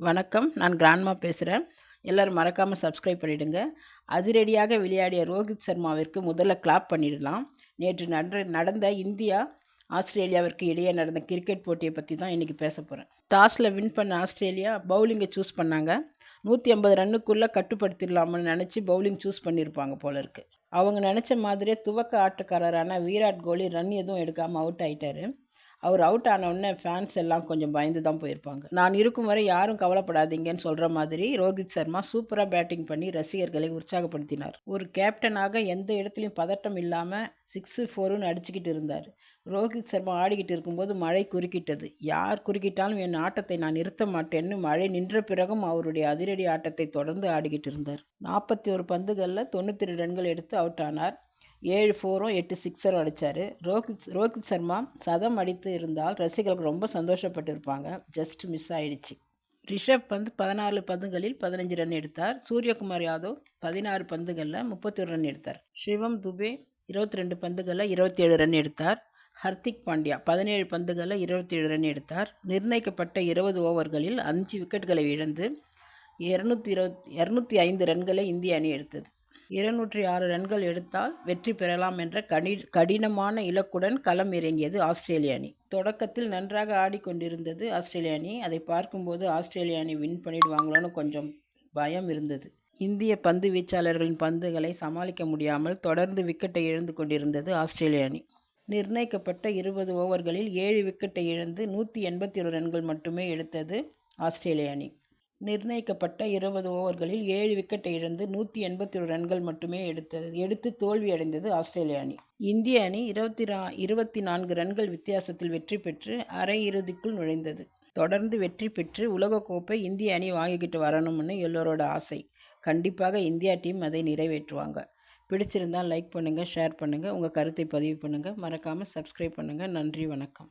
வணக்கம். நான் கிராண்ட்மா பேசுகிறேன் எல்லோரும் மறக்காமல் சப்ஸ்கிரைப் பண்ணிவிடுங்க அதிரடியாக விளையாடிய ரோஹித் சர்மாவிற்கு முதல்ல கிளாப் பண்ணிடலாம். நேற்று நட நடந்த இந்தியா ஆஸ்திரேலியாவிற்கு இடையே நடந்த கிரிக்கெட் போட்டியை பற்றி தான் இன்றைக்கி பேச போகிறேன் டாஸில் வின் பண்ண ஆஸ்திரேலியா பவுலிங்கை சூஸ் பண்ணாங்க. நூற்றி ஐம்பது ரன்னுக்குள்ளே கட்டுப்படுத்திடலாம்னு நினச்சி பவுலிங் சூஸ் பண்ணியிருப்பாங்க போல இருக்குது அவங்க நினச்ச மாதிரியே துவக்க ஆட்டக்காரரான விராட் கோலி ரன் எதுவும் எடுக்காமல் அவுட் ஆயிட்டாரு. அவர் அவுட் ஆனவுடனே ஃபேன்ஸ் எல்லாம் கொஞ்சம் பயந்து தான் போயிருப்பாங்க. நான் இருக்கும் வரை யாரும் கவலைப்படாதீங்கன்னு சொல்கிற மாதிரி ரோஹித் சர்மா சூப்பராக பேட்டிங் பண்ணி ரசிகர்களை உற்சாகப்படுத்தினார். ஒரு கேப்டனாக எந்த இடத்துலையும் பதட்டம் இல்லாமல் சிக்ஸு ஃபோருன்னு அடிச்சுக்கிட்டு இருந்தார். ரோஹித் சர்மா ஆடிக்கிட்டு இருக்கும்போது மழை குறுக்கிட்டது. யார் குறுக்கிட்டாலும் என் ஆட்டத்தை நான் நிறுத்த மாட்டேன்னு மழை நின்ற பிறகும் அவருடைய அதிரடி ஆட்டத்தை தொடர்ந்து ஆடிக்கிட்டு இருந்தார். நாற்பத்தி ஒரு பந்துகளில் தொண்ணூற்றி ரெண்டு ரன்கள் எடுத்து அவுட் ஆனார். ஏழு ஃபோரும் எட்டு சிக்ஸரும் அடித்தார் ரோஹித் ரோஹித் சர்மா சதம் அடித்து இருந்தால் ரசிகர்கள் ரொம்ப சந்தோஷப்பட்டிருப்பாங்க. ஜஸ்ட் மிஸ் ஆயிடுச்சு. ரிஷப் பந்த் பதினாலு பந்துகளில் பதினஞ்சு ரன் எடுத்தார். சூரியகுமார் யாதவ் பதினாறு பந்துகளில் முப்பத்தி ஒரு ரன் எடுத்தார். சிவம் துபே இருபத்தி ரெண்டு பந்துகளில் இருபத்தி ஏழு ரன் எடுத்தார். ஹர்திக் பாண்டியா பதினேழு பந்துகளில் இருபத்தி ஏழு ரன் எடுத்தார். நிர்ணயிக்கப்பட்ட இருபது ஓவர்களில் அஞ்சு விக்கெட்டுகளை இழந்து இரநூத்தி இருபத் இரநூத்தி ஐந்து ரன்களை இந்திய அணி எடுத்தது. இருநூற்றி ஆறு ரன்கள் எடுத்தால் வெற்றி பெறலாம் என்ற கடி கடினமான இலக்குடன் களம் இறங்கியது ஆஸ்திரேலிய அணி. தொடக்கத்தில் நன்றாக ஆடிக்கொண்டிருந்தது ஆஸ்திரேலிய அணி. அதை பார்க்கும்போது ஆஸ்திரேலிய அணி வின் பண்ணிடுவாங்களோன்னு கொஞ்சம் பயம் இருந்தது. இந்திய பந்து வீச்சாளர்களின் பந்துகளை சமாளிக்க முடியாமல் தொடர்ந்து விக்கெட்டை இழந்து கொண்டிருந்தது ஆஸ்திரேலிய அணி. நிர்ணயிக்கப்பட்ட இருபது ஓவர்களில் ஏழு விக்கெட்டை இழந்து நூற்றி எண்பத்தி ஒரு ரன்கள் மட்டுமே எடுத்தது ஆஸ்திரேலிய அணி. நிர்ணயிக்கப்பட்ட இருபது ஓவர்களில் ஏழு விக்கெட்டை இழந்து நூற்றி எண்பத்தி ஒரு ரன்கள் மட்டுமே எடுத்தது. எடுத்து தோல்வியடைந்தது ஆஸ்திரேலிய அணி. இந்திய அணி இருபத்தி நா இருபத்தி நான்கு ரன்கள் வித்தியாசத்தில் வெற்றி பெற்று அரையிறுதிக்குள் நுழைந்தது. தொடர்ந்து வெற்றி பெற்று உலகக்கோப்பை இந்திய அணி வாங்கிக்கிட்டு வரணும்னு எல்லோரோட ஆசை. கண்டிப்பாக இந்தியா டீம் அதை நிறைவேற்றுவாங்க. பிடிச்சிருந்தால் லைக் பண்ணுங்கள் ஷேர் பண்ணுங்கள் உங்கள் கருத்தை பதிவு பண்ணுங்கள் மறக்காமல் சப்ஸ்கிரைப் பண்ணுங்கள் நன்றி வணக்கம்.